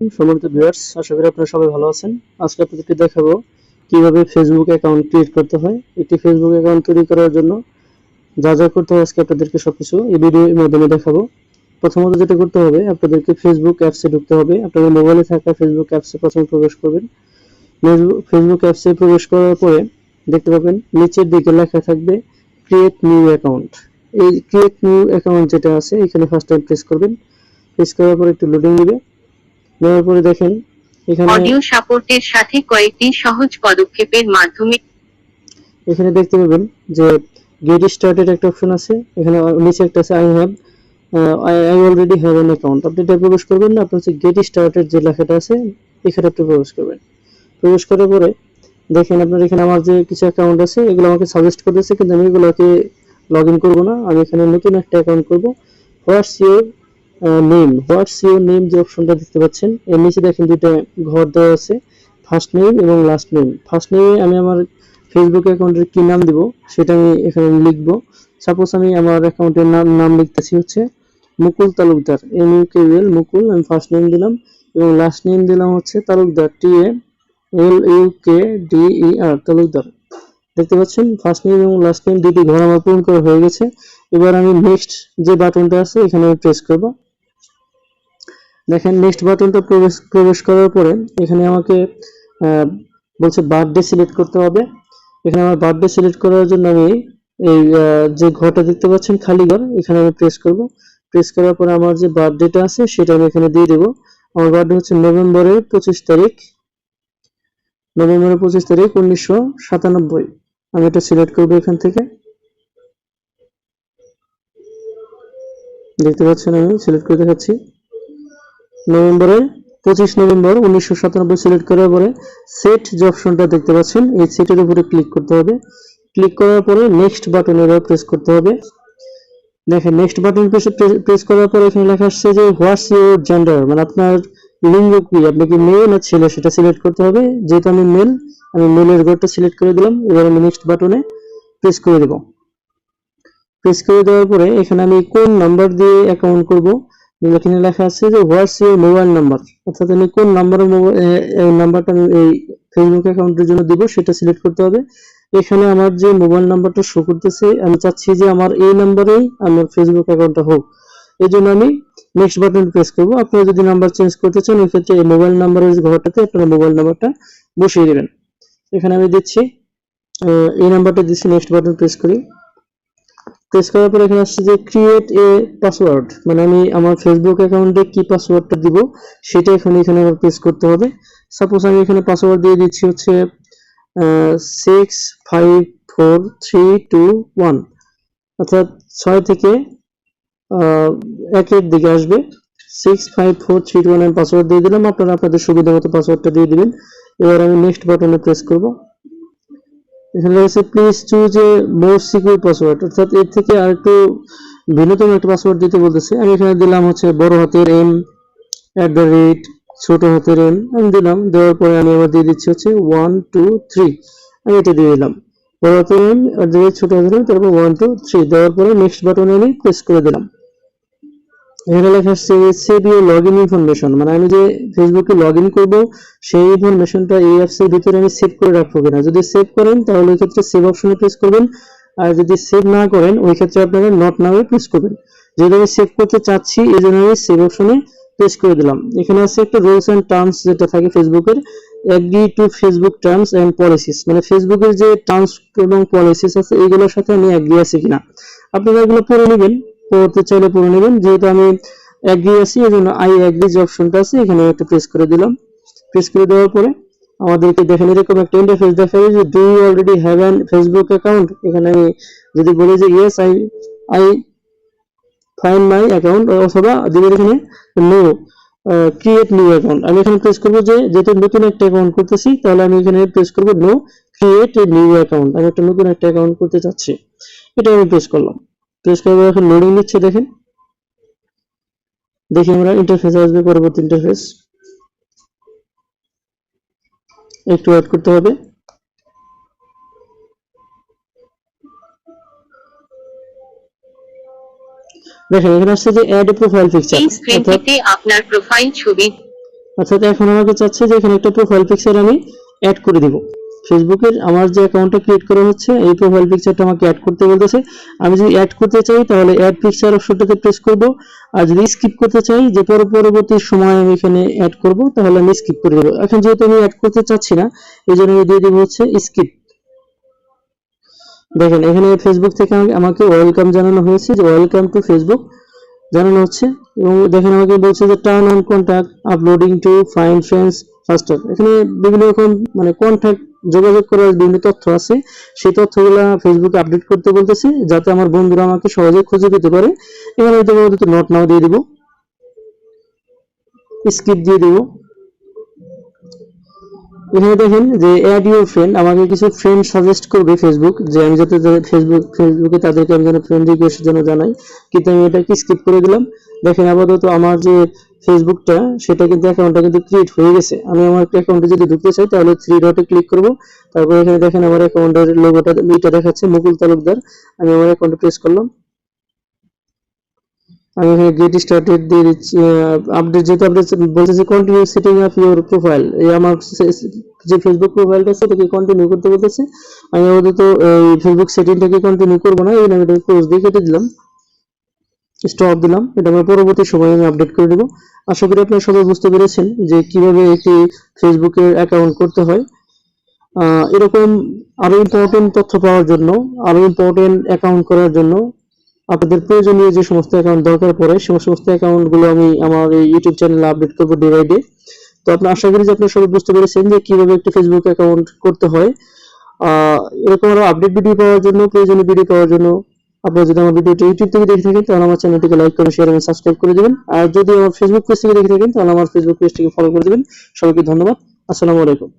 সম্মানিত ভিউয়ার্স আশা করি আপনারা সবাই ভালো আছেন। আজকে আপনাদেরকে দেখাবো কীভাবে ফেসবুক অ্যাকাউন্ট ক্রিয়েট করতে হয়। একটি ফেসবুক অ্যাকাউন্ট তৈরি করার জন্য যা যা করতে হয় আজকে আপনাদেরকে সবকিছু এই ভিডিওর মাধ্যমে দেখাবো। প্রথমত যেটা করতে হবে, আপনাদেরকে ফেসবুক অ্যাপসে ঢুকতে হবে। আপনাদের মোবাইলে থাকা ফেসবুক অ্যাপসে প্রথমে প্রবেশ করবেন। ফেসবুক অ্যাপসে প্রবেশ করার পরে দেখতে পাবেন নিচের দিকে লেখা থাকবে ক্রিয়েট নিউ অ্যাকাউন্ট এই ক্রিয়েট নিউ অ্যাকাউন্ট যেটা আছে, এখানে ফার্স্ট টাইম প্রেস করবেন। প্রেস করার পরে একটু লোডিং দিবে নেওয়ার পরে দেখেন। এখানে অডিও সাপোর্টের সাথে কয়েকটি সহজ পদক্ষেপের মাধ্যমে এখানে দেখতে পাবেন যে গেট স্টার্টেড একটা অপশন আছে। এখানে নিচে একটা আছে I have I already have an account আপনি এটা প্রবেশ করবেন না আপনি হচ্ছে গেট স্টার্টেড যে লেখাটা আছে এখানে আপনি প্রবেশ করবেন। প্রবেশ করার পরে দেখেন আপনার এখানে আমার যে কিছু অ্যাকাউন্ট আছে এগুলো আমাকে সাজেস্ট করতেছে কিন্তু আমি এগুলোকে লগ ইন করব না। আমি এখানে নতুন একটা অ্যাকাউন্ট করব। What's your name, what's your name যে অপশনটা দেখতে পাচ্ছেন, এর নিচে দেখেন দুইটা ঘর দেওয়া আছে ফার্স্ট নেম এবং লাস্ট নেম ফার্স্ট নেমে আমি আমার ফেসবুক অ্যাকাউন্টের কি নাম দিব, সেটা আমি এখানে লিখব। সাপোজ আমি আমার অ্যাকাউন্টের নাম নাম লিখতেছি হচ্ছে Mukul Talukdar M U K L Mukul, আমি ফার্স্ট নেম দিলাম এবং লাস্ট নেম দিলাম হচ্ছে Talukdar T A L U K D E R Talukdar. দেখতে পাচ্ছেন ফার্স্ট নেম এবং লাস্ট নেম দুটি ঘর আমার পূরণ করা হয়ে গেছে। এবার আমি নেক্সট যে বাটনটা আছে, এখানে আমি প্রেস করব। দেখেন নেক্সট বাটনটা প্রবেশ প্রবেশ করার পরে এখানে আমাকে বলছে বার্থডে সিলেক্ট করতে হবে। এখানে আমার বার্থডে সিলেক্ট করার জন্য আমি এই যে ঘরটা দেখতে পাচ্ছেন খালি ঘর, এখানে আমি প্রেস করব। প্রেস করার পরে আমার যে বার্থডেটা আছে সেটা আমি এখানে দিয়ে দেবো। আমার বার্থডে হচ্ছে নভেম্বরের পঁচিশ তারিখ। নভেম্বরের পঁচিশ তারিখ উনিশশো সাতানব্বই। আমি এটা সিলেক্ট করব এখান থেকে। দেখতে পাচ্ছেন আমি সিলেক্ট করে দেখাচ্ছি। নভেম্বরের পঁচিশ নভেম্বর উনিশশো সাতানব্বই সিলেক্ট করার পরে সেট যে অপশনটা দেখতে পাচ্ছেন, এই সেটের উপরে ক্লিক করতে হবে। ক্লিক করার পরে নেক্সট বাটন এবার প্রেস করতে হবে। দেখেন নেক্সট বাটন প্রেস করার পরে এখানে লেখা আসছে যে হোয়াটস ইউর জেন্ডার মানে আপনার লিঙ্গ কি? আপনি কি মেয়ে না ছেলে? সেটা সিলেক্ট করতে হবে। যেহেতু আমি মেল আমি মেলের ঘরটা সিলেক্ট করে দিলাম। এবার আমি নেক্সট বাটনে প্রেস করে দেব। প্রেস করে দেওয়ার পরে এখানে আমি কোন নাম্বার দিয়ে অ্যাকাউন্ট করব? এখানে লেখা আছে যে হোয়াটস ইউর মোবাইল নাম্বার অর্থাৎ আমি কোন নাম্বারের নাম্বারটা আমি এই ফেসবুক অ্যাকাউন্টের জন্য দিব, সেটা সিলেক্ট করতে হবে। এখানে আমার যে মোবাইল নাম্বারটা শো করতেছে, আমি চাচ্ছি যে আমার এই নাম্বারেই আমার ফেসবুক অ্যাকাউন্টটা হোক। এই জন্য আমি নেক্সট বাটন প্রেস করব। আপনারা যদি নাম্বার চেঞ্জ করতে চান ওই ক্ষেত্রে এই মোবাইল নাম্বারের ঘরটাতে আপনারা মোবাইল নাম্বারটা বসিয়ে দেবেন। এখানে আমি দিচ্ছি এই নাম্বারটা দিচ্ছি নেক্সট বাটন প্রেস করি। প্রেস করার পর এখানে আসছে যে ক্রিয়েট এ পাসওয়ার্ড মানে আমি আমার ফেসবুক অ্যাকাউন্টে কি পাসওয়ার্ডটা দিব সেটা এখন এখানে আমার প্রেস করতে হবে। সাপোজ আমি এখানে পাসওয়ার্ড দিয়ে দিচ্ছি হচ্ছে six five four three two one অর্থাৎ ছয় থেকে একের দিকে আসবে। Six five four three two one আমি পাসওয়ার্ড দিয়ে দিলাম। আপনারা আপনাদের সুবিধা মতো পাসওয়ার্ডটা দিয়ে দিবেন। এবার আমি নেক্সট বাটনে প্রেস করব। এখানে রয়েছে please choose a more secure password অর্থাৎ এর থেকে আর একটু ভিন্নতম একটা পাসওয়ার্ড দিতে বলতেছে। আমি এখানে দিলাম হচ্ছে বড় হাতের এম অ্যাট দ্য রেট ছোট হাতের এম আমি দিলাম, দেওয়ার পরে আমি আবার দিয়ে দিচ্ছি হচ্ছে ওয়ান টু থ্রি আমি এটা দিয়ে দিলাম। বড় হাতের এম অ্যাট দ্য রেট ছোট হাতের এম তারপর ওয়ান টু থ্রি দেওয়ার পরে নেক্সট বাটনে আমি প্রেস করে দিলাম। Save your log in information মানে আমি যে ফেসবুকে লগ ইন করব, সেই ইনফরমেশনটা এই অ্যাপস এর ভিতরে আমি সেভ করে রাখব কিনা। যদি সেভ করেন, তাহলে ওই ক্ষেত্রে সেভ অপশনে প্রেস করবেন। আর যদি সেভ না করেন, ওই ক্ষেত্রে আপনারা নট নাও প্রেস করবেন। যেহেতু আমি সেভ করতে চাচ্ছি এই জন্য আমি সেভ অপশনে প্রেস করে দিলাম। এখানে আছে একটা রুলস এন্ড টার্মস যেটা থাকে ফেসবুকের agree to Facebook terms and policies মানে ফেসবুকের যে টার্মস এবং পলিসিস আছে এইগুলোর সাথে আমি এগ্রি আছি কিনা। আপনারা এগুলো পড়ে নেবেন। পড়তে চাইলে পড়ে নেবেন। যেহেতু আমি এগ্রি আছি এই জন্য আই এগ্রি যে অপশনটা আছে, এখানে একটা প্রেস করে দিলাম। প্রেস করে দেওয়ার পরে আমাদেরকে দেখেন, এরকম একটা ইন্টারফেস দেখাবে যে do you already have an Facebook account এখানে আমি যদি বলি যে yes I I find my account অথবা দিবেন এখানে নো ক্রিয়েট নিউ অ্যাকাউন্ট আমি এখানে প্রেস করব যে, যেহেতু নতুন একটা অ্যাকাউন্ট করতেছি, তাহলে আমি এখানে প্রেস করব নো ক্রিয়েট নিউ অ্যাকাউন্ট আমি একটা নতুন একটা অ্যাকাউন্ট করতে চাচ্ছি। এটা আমি প্রেস করলাম। প্রেস করার এখন লোডিং নিচ্ছে দেখেন। দেখি আমরা ইন্টারফেস আসবে পরবর্তী ইন্টারফেস একটু ওয়েট করতে হবে। দেখেন এখানে আসছে যে অ্যাড প্রোফাইল পিকচার এই স্ক্রিনটিতে আপনার প্রোফাইল ছবি। অর্থাৎ এখন আমাকে চাচ্ছে যে এখানে একটা প্রোফাইল পিকচার আমি অ্যাড করে দিব। ফেসবুকের আমার যে অ্যাকাউন্টটা ক্রিয়েট করা হচ্ছে, এই প্রোফাইল পিকচারটা আমাকে অ্যাড করতে বলতেছে। আমি যদি অ্যাড করতে চাই, তাহলে অ্যাড পিকচার অপশনটাতে প্রেস করব। আর যদি স্কিপ করতে চাই, যে পর- পরবর্তী সময় আমি এখানে অ্যাড করব, তাহলে আমি স্কিপ করে দেবো। এখন যেহেতু আমি অ্যাড করতে চাচ্ছি না, এই জন্য দিয়ে দিব হচ্ছে স্কিপ দেখেন, এখানে ফেসবুক থেকে আমাকে- ওয়েলকাম জানানো হয়েছে যে ওয়েলকাম টু ফেসবুক জানানো হচ্ছে। এবং দেখেন আমাকে বলছে যে turn on contact uploading to find friends faster এখানে বিভিন্ন রকম মানে কন্ট্যাক্ট যোগাযোগ করার বিভিন্ন তথ্য আছে, সেই তথ্যগুলো ফেসবুকে আপডেট করতে বলতেছি, যাতে আমার বন্ধুরা আমাকে সহজে খুঁজে পেতে পারে। এবার হয়তো নোট নাও দিয়ে দিব। স্কিপ দিয়ে দিব। এখানে দেখেন যে অ্যাড ইউর ফ্রেন্ড আমাকে কিছু ফ্রেন্ড সাজেস্ট করবে ফেসবুক যে আমি যাতে ফেসবুক ফেসবুকে তাদেরকে আমি যেন ফ্রেন্ড রিকোয়েস্টের জন্য জানাই। কিন্তু আমি এটাকে স্কিপ করে দিলাম? দেখেন আপাতত আমার যে ফেসবুকটা সেটা কিন্তু অ্যাকাউন্টটা কিন্তু ক্রিয়েট হয়ে গেছে। আমি আমার অ্যাকাউন্টে যদি ঢুকতে চাই, তাহলে থ্রি ডটে ক্লিক করব। তারপর এখানে দেখেন আমার অ্যাকাউন্টের লোগোটা এটা দেখাচ্ছে মুকুল তালুকদার। আমি আমার অ্যাকাউন্টে প্রেস করলাম। আমি এখানে গেট স্টার্টেড দিয়ে দিচ্ছি আপডেট যেহেতু আপডেট বলতেছে continue setting up your profile এই আমার যে ফেসবুক প্রোফাইলটা সেটাকে কন্টিনিউ করতে বলতেছে। আমি আপাতত এই ফেসবুক সেটিংটাকে কন্টিনিউ করব না, এই এটাকে ক্লোজ দিয়ে কেটে দিলাম। স্টপ দিলাম, এটা আমার পরবর্তী সময়ে আমি আপডেট করে দেবো আশা করি আপনারা সবাই বুঝতে পেরেছেন যে কীভাবে একটি ফেসবুকের অ্যাকাউন্ট করতে হয়। এরকম আরও ইম্পর্টেন্ট তথ্য পাওয়ার জন্য, আরও ইম্পর্টেন্ট অ্যাকাউন্ট করার জন্য আপনাদের প্রয়োজনীয় যে সমস্ত অ্যাকাউন্ট দরকার পড়ে সেই সমস্ত অ্যাকাউন্টগুলো আমি আমার এই ইউটিউব চ্যানেলে আপডেট করব ডে বাই ডে তো আপনার, আশা করি যে আপনারা সবাই বুঝতে পেরেছেন যে কীভাবে একটি ফেসবুক অ্যাকাউন্ট করতে হয়। এরকম আরও আপডেট ভিডিও পাওয়ার জন্য, প্রয়োজনীয় ভিডিও পাওয়ার জন্য আপনারা যদি আমার ভিডিওটি ইউটিউব থেকে দেখে থাকেন, তাহলে আমার চ্যানেলটিকে লাইক করে শেয়ার এবং সাবস্ক্রাইব করে দেবেন। আর যদি আমার ফেসবুক পেজ থেকে দেখে থাকেন, তাহলে আমার ফেসবুক পেজটিকে ফলো করে দেবেন। সবাইকে ধন্যবাদ। আসসালামু আলাইকুম।